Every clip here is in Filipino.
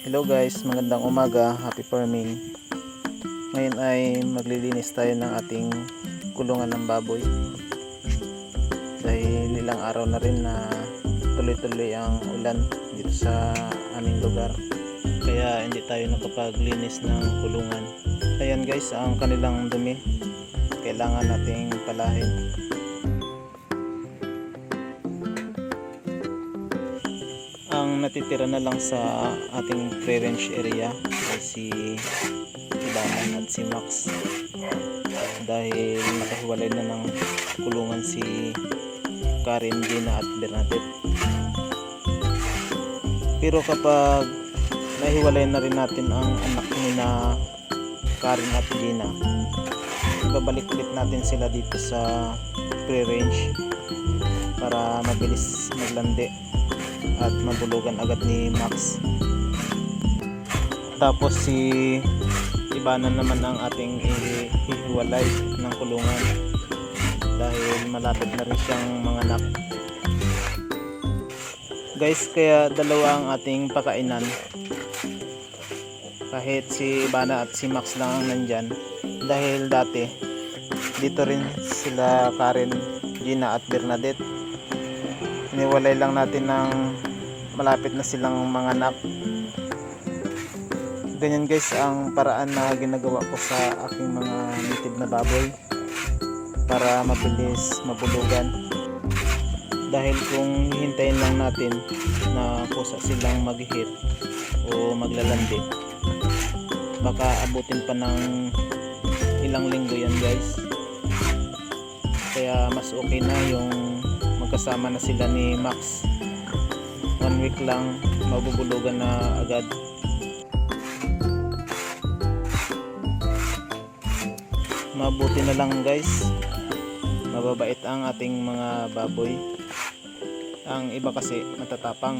Hello guys, magandang umaga, happy farming. Ngayon ay maglilinis tayo ng ating kulungan ng baboy. Dahil ilang araw na rin na tuloy-tuloy ang ulan dito sa aming lugar. Kaya hindi tayo nakapaglinis ng kulungan. Ayan guys, ang kanilang dumi. Kailangan nating palahin. Ang natitira na lang sa ating pre-range area ay si Ibanan at si Max. Dahil nakahiwalay na ng kulungan si Karen, Gina at Bernadette. Pero kapag nahiwalay na rin natin ang anak ni na Karen at Gina babalik ulit natin sila dito sa pre-range para mabilis maglandi at mabulugan agad ni Max. Tapos si Ibanan naman ang ating ihiwalay ng kulungan dahil malapit na rin siyang manganak. Guys kaya dalawa ang ating pakainan. Kahit si Ibana at si Max lang ang nandyan. Dahil dati dito rin sila Karen, Gina at Bernadette iniwalay lang natin ng malapit na silang mga anak ganyan guys ang paraan na ginagawa ko sa aking mga native na baboy para mabilis mabulugan. Dahil kung hihintayin lang natin na kusa silang maghihit o maglalandi baka abutin pa ng ilang linggo yan guys. Kaya mas okay na yung magkasama na sila ni Max. One week lang mabubulugan na agad. Mabuti na lang guys. Mababait ang ating mga baboy. Ang iba kasi matatapang.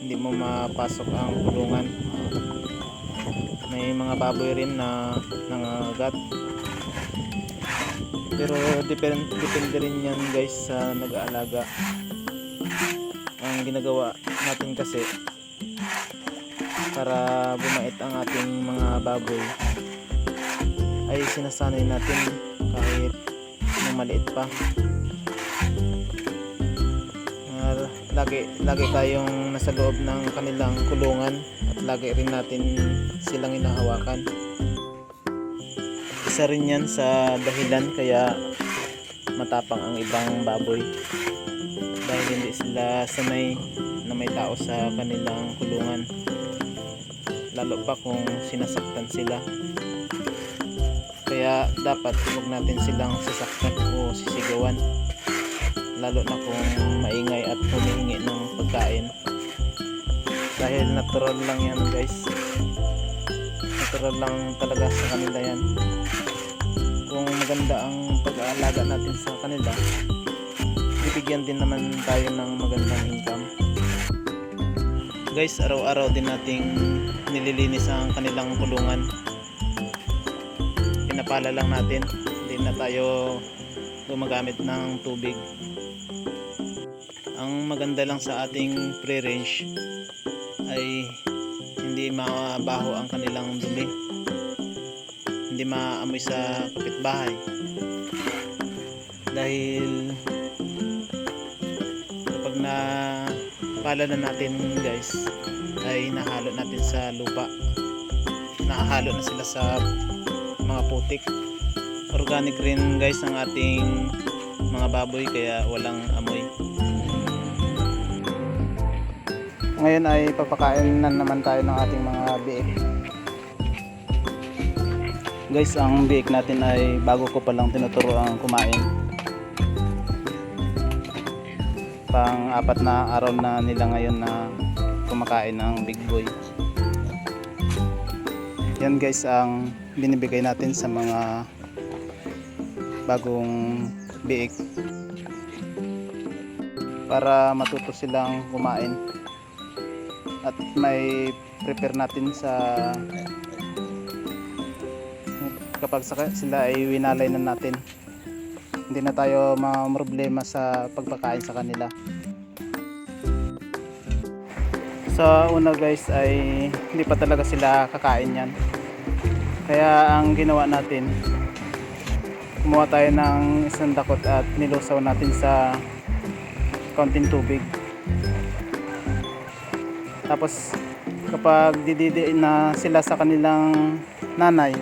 Hindi mo mapasok ang kulungan. May mga baboy rin na nangagat pero depende, depende rin yan guys sa nag-aalaga. Ang ginagawa natin kasi para bumait ang ating mga baboy ay sinasanay natin kahit nung maliit pa. Ah, lagi, lagi tayong nasa loob ng kanilang kulungan at lagi rin natin silang inahawakan isa rin yan sa dahilan kaya matapang ang ibang baboy. Dahil hindi sila sanay na may tao sa kanilang kulungan. Lalo pa kung sinasaktan sila. Kaya dapat huwag natin silang sasaktan o sisigawan. Lalo na kung maingay at humihingi ng pagkain. Dahil natural lang yan guys. Natural lang talaga sa kanila yan maganda ang pag-aalaga natin sa kanila. Bibigyan din naman tayo ng magandang income. Guys araw-araw din nating nililinis ang kanilang kulungan. Pinapala lang natin. Hindi na tayo gumagamit ng tubig. Ang maganda lang sa ating pre-range ay hindi mabaho ang kanilang dumi hindi maamoy sa kapitbahay. Dahil kapag na pala na natin guys ay nahalo natin sa lupa. Nahalo na sila sa mga putik. Organic rin guys ang ating mga baboy kaya walang amoy. Ngayon ay papakain na naman tayo ng ating mga biik guys ang biik natin ay bago ko palang tinuturo ang kumain. Pang apat na araw na nila ngayon na kumakain ng big boy. Yan guys ang binibigay natin sa mga bagong biik. Para matuto silang kumain. At may prepare natin sa kapag sila ay winalay na natin hindi na tayo problema sa pagpakain sa kanila Sa una guys ay hindi pa talaga sila kakain yan. Kaya ang ginawa natin, kumuha tayo ng isang dakot at nilusaw natin sa kaunting tubig. Tapos kapag dididi na sila sa kanilang nanay,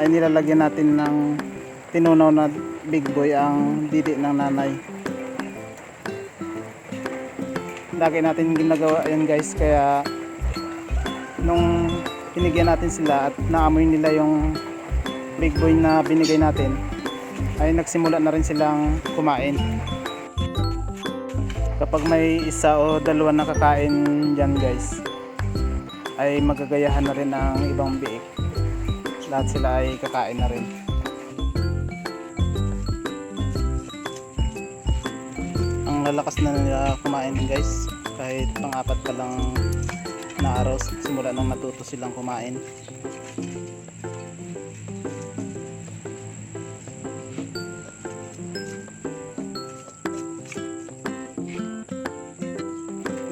ay nilalagyan natin ng tinunaw na big boy ang didi ng nanay. Lagi natin ginagawa yan guys. Kaya nung binigyan natin sila at naamoy nila yung big boy na binigay natin ay nagsimula na rin silang kumain. Kapag may isa o dalawa na kakain dyan guys ay magagayahan na rin ang ibang biik lahat sila ay kakain na rin. Ang lalakas na nila kumain guys kahit pang-apat pa lang na araw simula nang matuto silang kumain.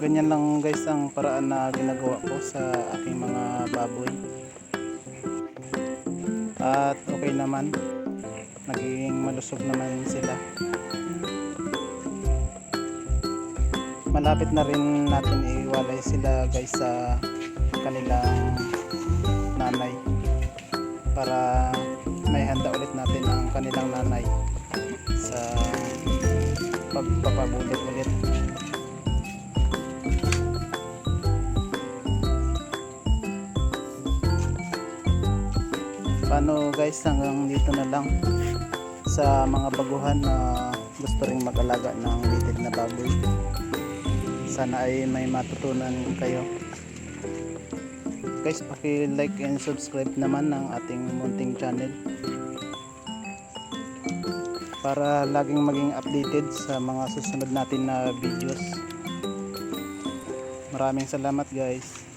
Ganyan lang guys ang paraan na ginagawa ko sa aking mga baboy at okay naman. Naging malusog naman sila. Malapit na rin natin iwalay sila guys sa kanilang nanay. Para may handa ulit natin ang kanilang nanay sa pagpapabulit ulit paano guys hanggang dito na lang sa mga baguhan na gusto ring mag-alaga ng native na baboy. Sana ay may matutunan kayo. Guys paki like and subscribe naman ng ating munting channel. Para laging maging updated sa mga susunod natin na videos. Maraming salamat guys